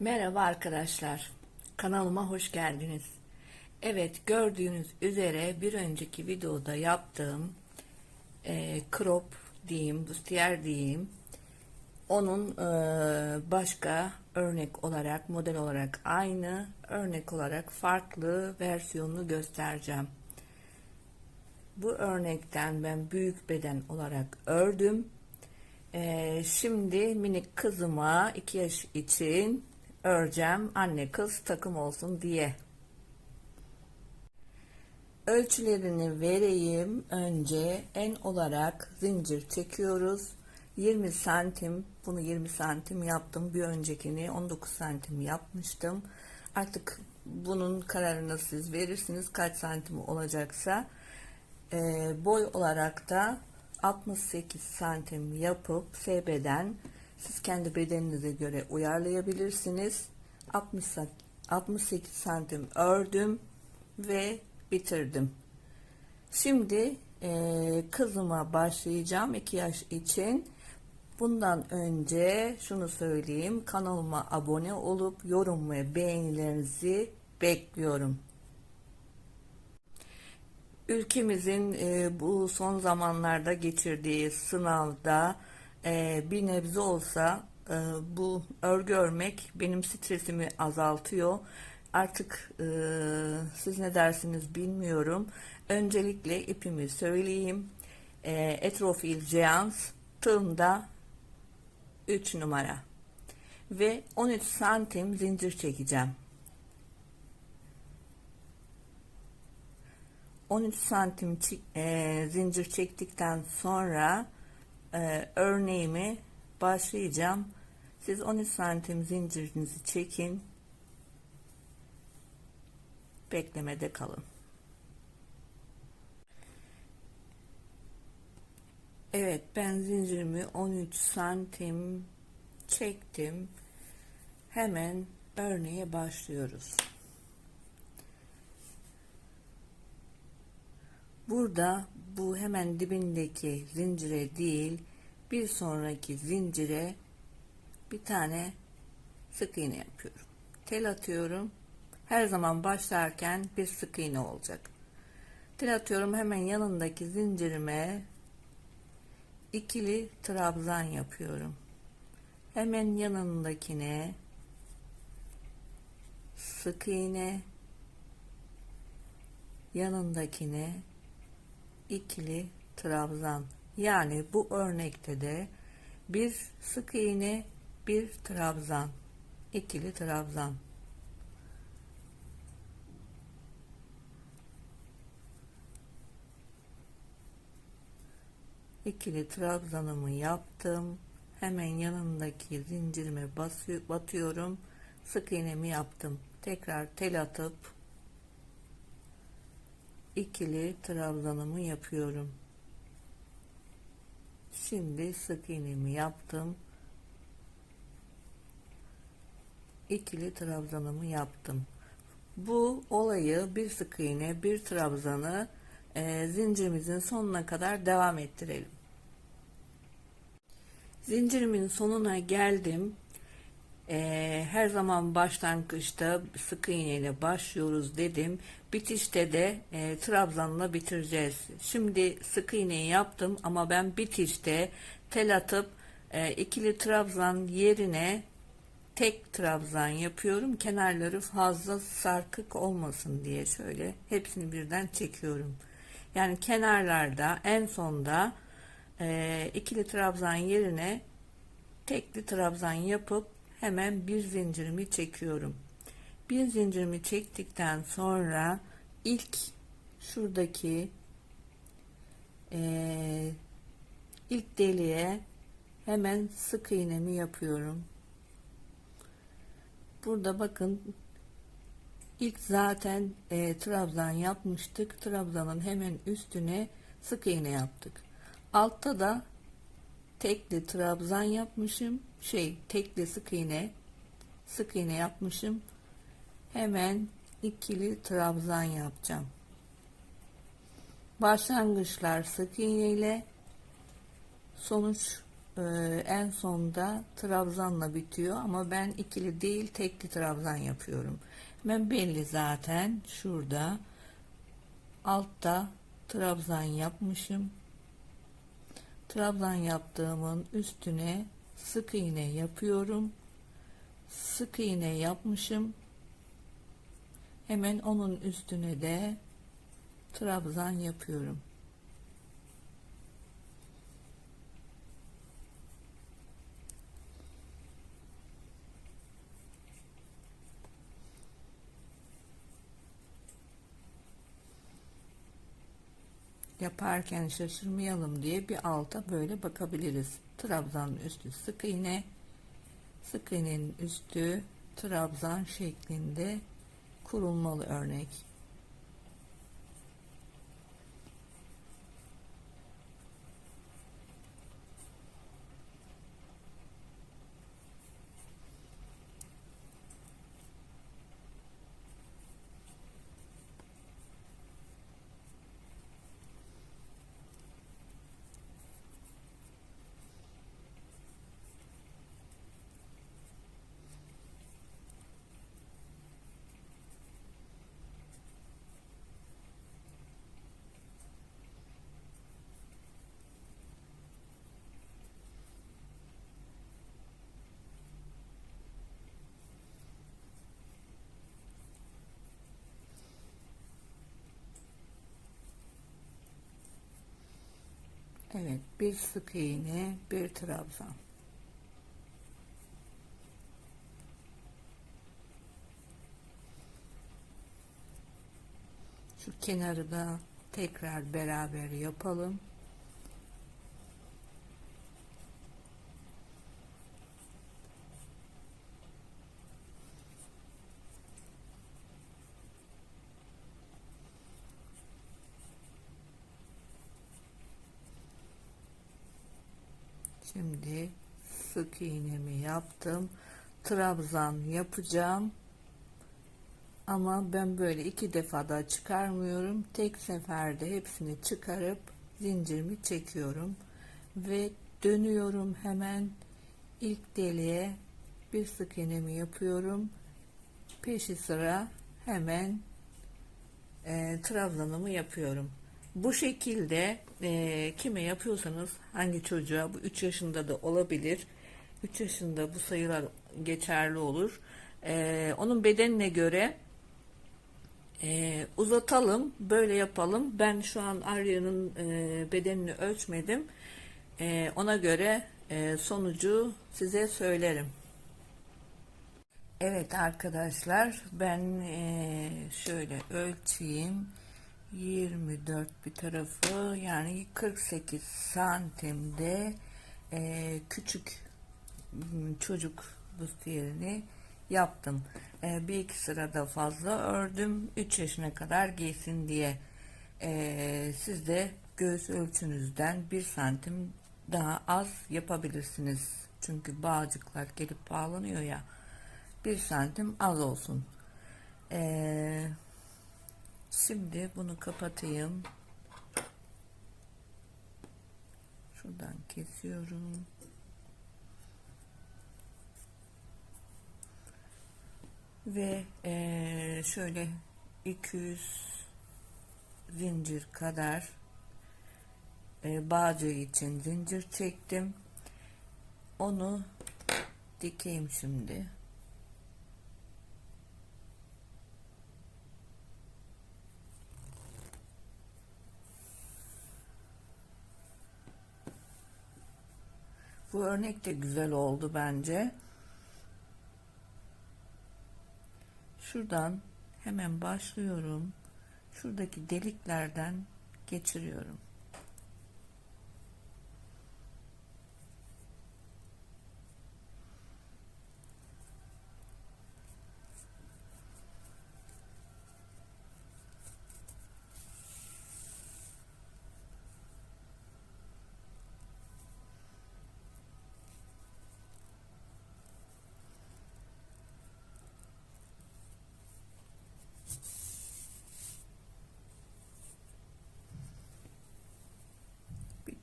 Merhaba arkadaşlar. Kanalıma hoş geldiniz. Evet gördüğünüz üzere bir önceki videoda yaptığım e, crop diyeyim, bustier diyeyim. Onun e, başka örnek olarak, model olarak aynı, örnek olarak farklı versiyonunu göstereceğim. Bu örnekten ben büyük beden olarak ördüm. Ee, şimdi minik kızıma 2 yaş için öreceğim anne kız takım olsun diye. Ölçülerini vereyim. Önce en olarak zincir çekiyoruz. 20 santim bunu 20 santim yaptım. Bir öncekini 19 santim yapmıştım. Artık bunun kararını siz verirsiniz kaç santim olacaksa. Ee, boy olarak da 68 santim yapıp SB'den siz kendi bedeninize göre uyarlayabilirsiniz. 60, 68 santim ördüm ve bitirdim. Şimdi e, kızıma başlayacağım 2 yaş için. Bundan önce şunu söyleyeyim kanalıma abone olup yorum ve beğenilerinizi bekliyorum. Ülkemizin e, bu son zamanlarda geçirdiği sınavda e, bir nebze olsa e, bu örgü örmek benim stresimi azaltıyor. Artık e, siz ne dersiniz bilmiyorum. Öncelikle ipimi söyleyeyim. E, Etrofil Jeans tığımda 3 numara ve 13 santim zincir çekeceğim. 13 santim e, zincir çektikten sonra e, örneğimi başlayacağım. Siz 13 santim zincirinizi çekin. Beklemede kalın. Evet ben zincirimi 13 santim çektim. Hemen örneğe başlıyoruz. Burada bu hemen dibindeki zincire değil bir sonraki zincire bir tane sık iğne yapıyorum. Tel atıyorum. Her zaman başlarken bir sık iğne olacak. Tel atıyorum hemen yanındaki zincirime ikili trabzan yapıyorum. Hemen yanındakine sık iğne yanındakine ikili trabzan. Yani bu örnekte de bir sık iğne, bir trabzan, ikili trabzan. ikili trabzanımı yaptım. Hemen yanındaki zincirime basıyor, batıyorum. Sık iğnemi yaptım. Tekrar tel atıp ikili trabzanımı yapıyorum. Şimdi sık iğnemi yaptım. İkili trabzanımı yaptım. Bu olayı bir sık iğne, bir trabzanı e, zincirimizin sonuna kadar devam ettirelim. Zincirimin sonuna geldim. Ee, her zaman başlangıçta sık iğne ile başlıyoruz dedim. Bitişte de e, trabzanla bitireceğiz. Şimdi sık iğneyi yaptım ama ben bitişte tel atıp e, ikili trabzan yerine tek trabzan yapıyorum. Kenarları fazla sarkık olmasın diye şöyle hepsini birden çekiyorum. Yani kenarlarda en sonda e, ikili trabzan yerine tekli trabzan yapıp hemen bir zincirimi çekiyorum. Bir zincirimi çektikten sonra ilk şuradaki e, ilk deliğe hemen sık iğnemi yapıyorum. Burada bakın ilk zaten e, trabzan yapmıştık. Trabzanın hemen üstüne sık iğne yaptık. Altta da tekli trabzan yapmışım. Şey tekli sık iğne sık iğne yapmışım. Hemen ikili trabzan yapacağım. Başlangıçlar sık iğne ile sonuç e, en sonda trabzanla bitiyor ama ben ikili değil tekli trabzan yapıyorum. Ben belli zaten şurada altta trabzan yapmışım. Trabzan yaptığımın üstüne sık iğne yapıyorum. Sık iğne yapmışım. Hemen onun üstüne de trabzan yapıyorum. yaparken şaşırmayalım diye bir alta böyle bakabiliriz. Trabzanın üstü sık iğne, sık iğnenin üstü trabzan şeklinde kurulmalı örnek. Evet, bir sık iğne, bir trabzan. Şu kenarı da tekrar beraber yapalım. Şimdi sık iğnemi yaptım. Trabzan yapacağım. Ama ben böyle iki defada çıkarmıyorum. Tek seferde hepsini çıkarıp zincirimi çekiyorum. Ve dönüyorum hemen ilk deliğe bir sık iğnemi yapıyorum. Peşi sıra hemen e, trabzanımı yapıyorum. Bu şekilde e, kime yapıyorsanız hangi çocuğa bu 3 yaşında da olabilir. 3 yaşında bu sayılar geçerli olur. E, onun bedenine göre e, uzatalım böyle yapalım. Ben şu an Arya'nın e, bedenini ölçmedim. E, ona göre e, sonucu size söylerim. Evet arkadaşlar ben e, şöyle ölçeyim. 24 bir tarafı yani 48 santimde e, küçük çocuk büstiyerini yaptım. E, bir iki sırada fazla ördüm. 3 yaşına kadar giysin diye. E, siz de göğüs ölçünüzden 1 santim daha az yapabilirsiniz. Çünkü bağcıklar gelip bağlanıyor ya. 1 santim az olsun. Eee Şimdi bunu kapatayım. Şuradan kesiyorum. Ve ee, şöyle 200 zincir kadar e, bağcı için zincir çektim. Onu dikeyim şimdi. Bu örnek de güzel oldu bence. Şuradan hemen başlıyorum. Şuradaki deliklerden geçiriyorum.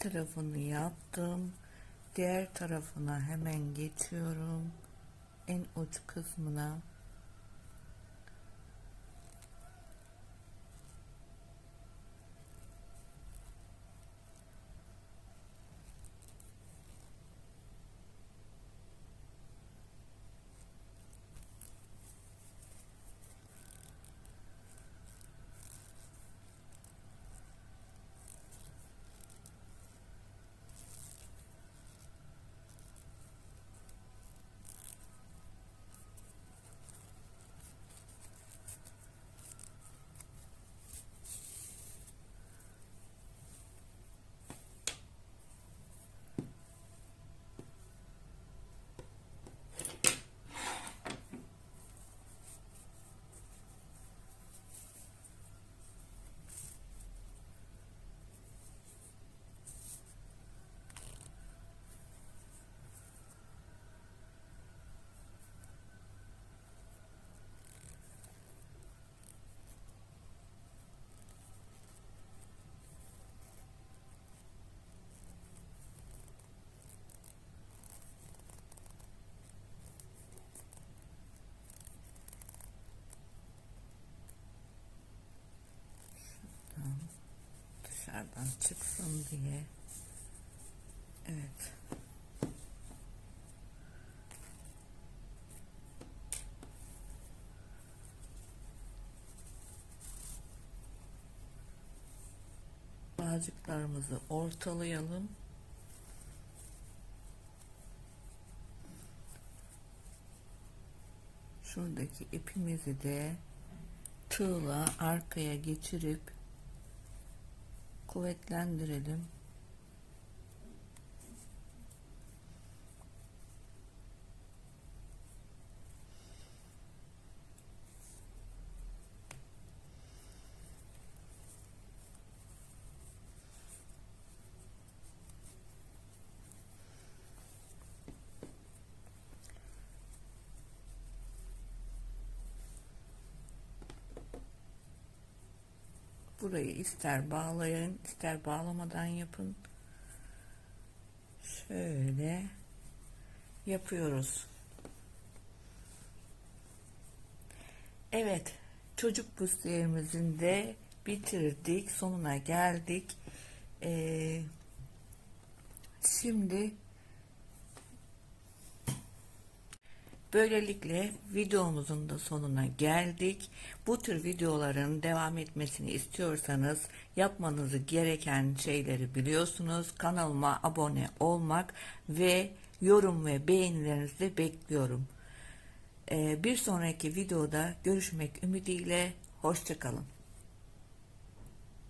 Tarafını yaptım. Diğer tarafına hemen geçiyorum. En uç kısmına. Dışarıdan çıksın diye. Evet. Bağcıklarımızı ortalayalım. Şuradaki ipimizi de tığla arkaya geçirip kuvvetlendirelim. Burayı ister bağlayın, ister bağlamadan yapın. Şöyle yapıyoruz. Evet, çocuk büstlerimizin de bitirdik, sonuna geldik. Ee, şimdi Böylelikle videomuzun da sonuna geldik. Bu tür videoların devam etmesini istiyorsanız yapmanızı gereken şeyleri biliyorsunuz. Kanalıma abone olmak ve yorum ve beğenilerinizi bekliyorum. Ee, bir sonraki videoda görüşmek ümidiyle hoşçakalın.